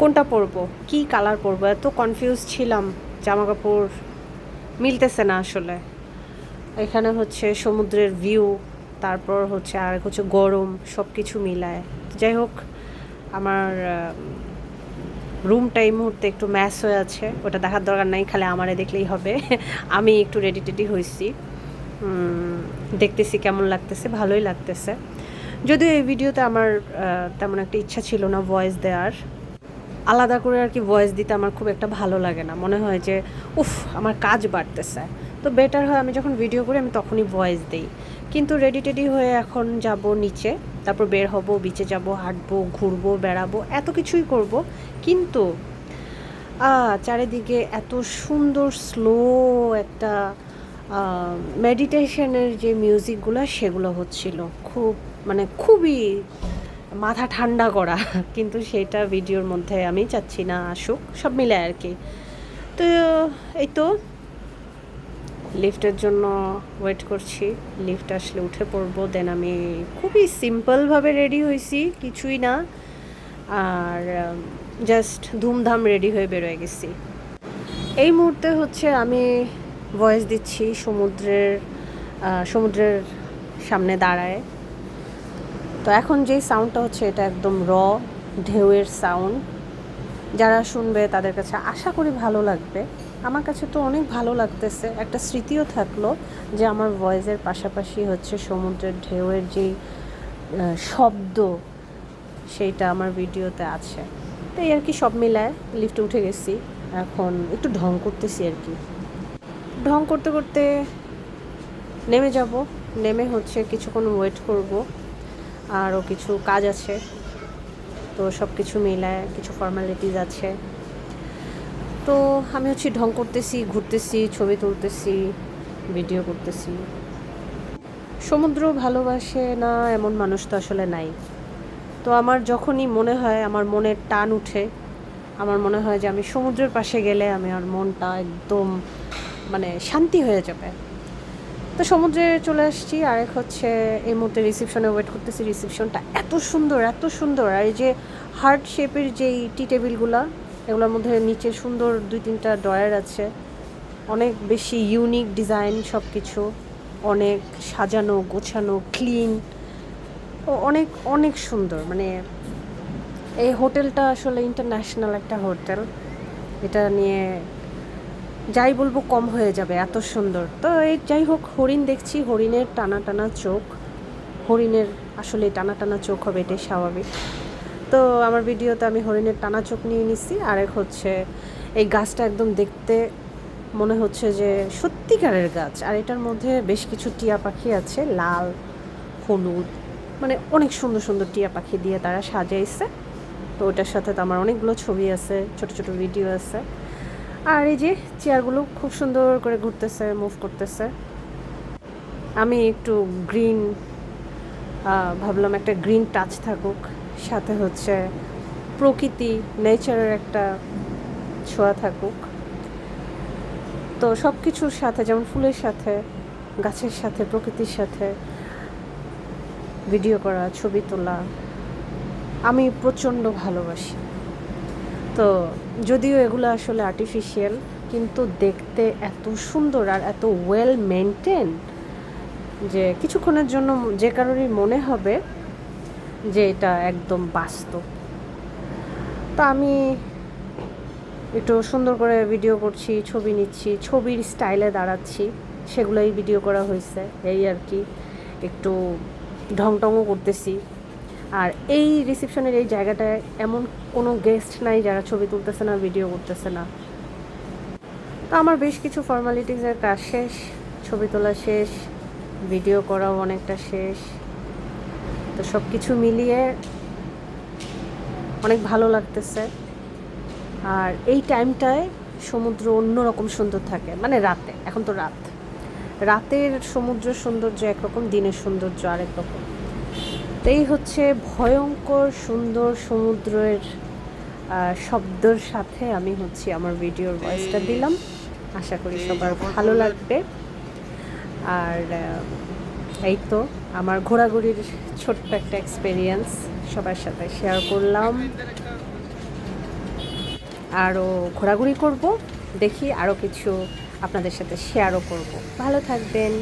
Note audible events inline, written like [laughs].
কোনটা পরবো? কি কালার পরবো? এত কনফিউজ ছিলাম জামা কাপড় মিলতেছে না আসলে। এখানে হচ্ছে সমুদ্রের ভিউ তারপর হচ্ছে আর হচ্ছে গরম সব কিছু মিলায়। যাই হোক, আমার রুমটা এই মুহূর্তে একটু ম্যাচ হয়ে আছে, ওটা দেখার দরকার নাই, খালি আমারে দেখলেই হবে। [laughs] আমি একটু রেডি টেডি হয়েছি দেখতেছি কেমন লাগতেছে, ভালোই লাগতেছে। যদিও এই ভিডিওতে আমার তেমন একটা ইচ্ছা ছিল না ভয়েস দেওয়ার। আলাদা করে আর কি ভয়েস দিতে আমার খুব একটা ভালো লাগে না। মনে হয় যে, উফ, আমার কাজ বাড়তেছে। তো বেটার হয় আমি যখন ভিডিও করি, আমি তখনই ভয়েস দিই। কিন্তু রেডি টেডি হয়ে এখন যাব নিচে, তারপর বের হব বিচে যাব, হাঁটবো, ঘুরবো, বেড়াবো, এত কিছুই করব। কিন্তু চারিদিকে এত সুন্দর স্লো একটা মেডিটেশনের যে মিউজিকগুলো সেগুলো হচ্ছিল। খুব মানে খুবই মাথা ঠান্ডা করা, কিন্তু সেটা ভিডিওর মধ্যে আমি চাচ্ছি না আসুক, সব মিলে আর কি। তো, এই তো লিফটের জন্য ওয়েট করছি। লিফট আসলে উঠে পড়ব দেন আমি খুবই সিম্পলভাবে রেডি হয়েছি, কিছুই না। আর জাস্ট ধুমধাম রেডি হয়ে বেরোয় গেছি। এই মুহূর্তে হচ্ছে আমি ভয়েস দিচ্ছি সমুদ্রের সমুদ্রের সামনে দাঁড়ায়। তো এখন যেই সাউন্ডটা হচ্ছে এটা একদম র ঢেউয়ের সাউন্ড যারা শুনবে তাদের কাছে আশা করি ভালো লাগবে। আমার কাছে তো অনেক ভালো লাগতেছে। একটা স্মৃতিও থাকল যে আমার ভয়েসের পাশাপাশি হচ্ছে সমুদ্রের ঢেউয়ের যেই শব্দ, সেইটা আমার ভিডিওতে আছে। তো এই আর কি সব মিলায় লিফটে উঠে গেছি। এখন একটু ঢং করতেছি আর কি। ঢং করতে করতে নেমে যাব। নেমে হচ্ছে কিছুক্ষণ ওয়েট করব। আরও কিছু কাজ আছে। তো সব কিছু মিলায় কিছু ফর্মালিটিস আছে। তো আমি হচ্ছে ঢং করতেছি, ঘুরতেছি, ছবি তুলতেছি ভিডিও করতেছি। সমুদ্র ভালোবাসে না এমন মানুষ তো আসলে নাই। তো আমার যখনই মনে হয় আমার মনের টান উঠে, আমার মনে হয় যে আমি সমুদ্রের পাশে গেলে আমি আমার মনটা একদম মানে শান্তি হয়ে যাবে। তো সমুদ্রে চলে আসছি, আরেক হচ্ছে এই মুহূর্তে রিসেপশনে ওয়েট করতেছি। রিসেপশনটা এত সুন্দর এত সুন্দর। আর এই যে হার্ট শেপের যেই টি টেবিলগুলো এগুলোর মধ্যে নিচে সুন্দর দুই তিনটা ড্রয়ার আছে। অনেক বেশি ইউনিক ডিজাইন সব কিছু অনেক সাজানো, গোছানো ক্লিন ও অনেক অনেক সুন্দর। মানে এই হোটেলটা আসলে ইন্টারন্যাশনাল একটা হোটেল। এটা নিয়ে যাই বলব কম হয়ে যাবে, এত সুন্দর। তো এই যাই হোক, হরিণ দেখছি, হরিণের টানা টানা চোখ। হরিণের আসলে টানা টানা চোখ হবে, এটাই স্বাভাবিক। তো আমার ভিডিওতে আমি হরিণের টানা চোখ নিয়ে নিছি আর এক হচ্ছে এই গাছটা একদম দেখতে মনে হচ্ছে যে সত্যিকারের গাছ। আর এটার মধ্যে বেশ কিছু টিয়া পাখি আছে, লাল, হলুদ মানে অনেক সুন্দর সুন্দর টিয়া পাখি দিয়ে তারা সাজাইছে। তো ওটার সাথে তো আমার অনেকগুলো ছবি আছে, ছোট ছোট ভিডিও আছে। আর এই যে চেয়ারগুলো খুব সুন্দর করে ঘুরতেছে মুভ করতেছে। আমি একটু গ্রিন ভাবলাম একটা গ্রিন টাচ থাকুক। সাথে হচ্ছে প্রকৃতি নেচারের একটা ছোঁয়া থাকুক। তো সব কিছুর সাথে, যেমন ফুলের সাথে, গাছের সাথে, প্রকৃতির সাথে ভিডিও করা, ছবি তোলা, আমি প্রচণ্ড ভালোবাসি। তো যদিও এগুলো আসলে আর্টিফিশিয়াল কিন্তু দেখতে এত সুন্দর আর এত ওয়েল মেনটেন যে কিছুক্ষণের জন্য যে কারোরই মনে হবে যে এটা একদম বাস্তব। তো আমি একটু সুন্দর করে ভিডিও করছি, ছবি নিচ্ছি, ছবির স্টাইলে দাঁড়াচ্ছি, সেগুলোই ভিডিও করা হয়েছে, এই আর কি। একটু ঢং টংও করতেছি। আর এই রিসেপশনের এই জায়গাটায় এমন কোনো গেস্ট নাই যারা ছবি তুলতেছে না ভিডিও করতেছে না। তো আমার বেশ কিছু ফর্মালিটিসের কাজ শেষ, ছবি তোলা শেষ ভিডিও করাও অনেকটা শেষ। তো সব কিছু মিলিয়ে অনেক ভালো লাগতেছে। আর এই টাইমটায় সমুদ্র অন্যরকম সুন্দর থাকে মানে রাতে, এখন তো রাত। রাতের সমুদ্র সৌন্দর্য একরকম, দিনের সৌন্দর্য আরেক রকম। এই হচ্ছে ভয়ঙ্কর সুন্দর সমুদ্রের শব্দর সাথে আমি হচ্ছে আমার ভিডিওর ভয়েসটা দিলাম। আশা করি সবার ভালো লাগবে। আর এই তো আমার ঘোরাঘুরির ছোট্ট একটা এক্সপেরিয়েন্স সবার সাথে শেয়ার করলাম। আরও ঘোরাঘুরি করব দেখি আরও কিছু আপনাদের সাথে শেয়ারও করব। ভালো থাকবেন।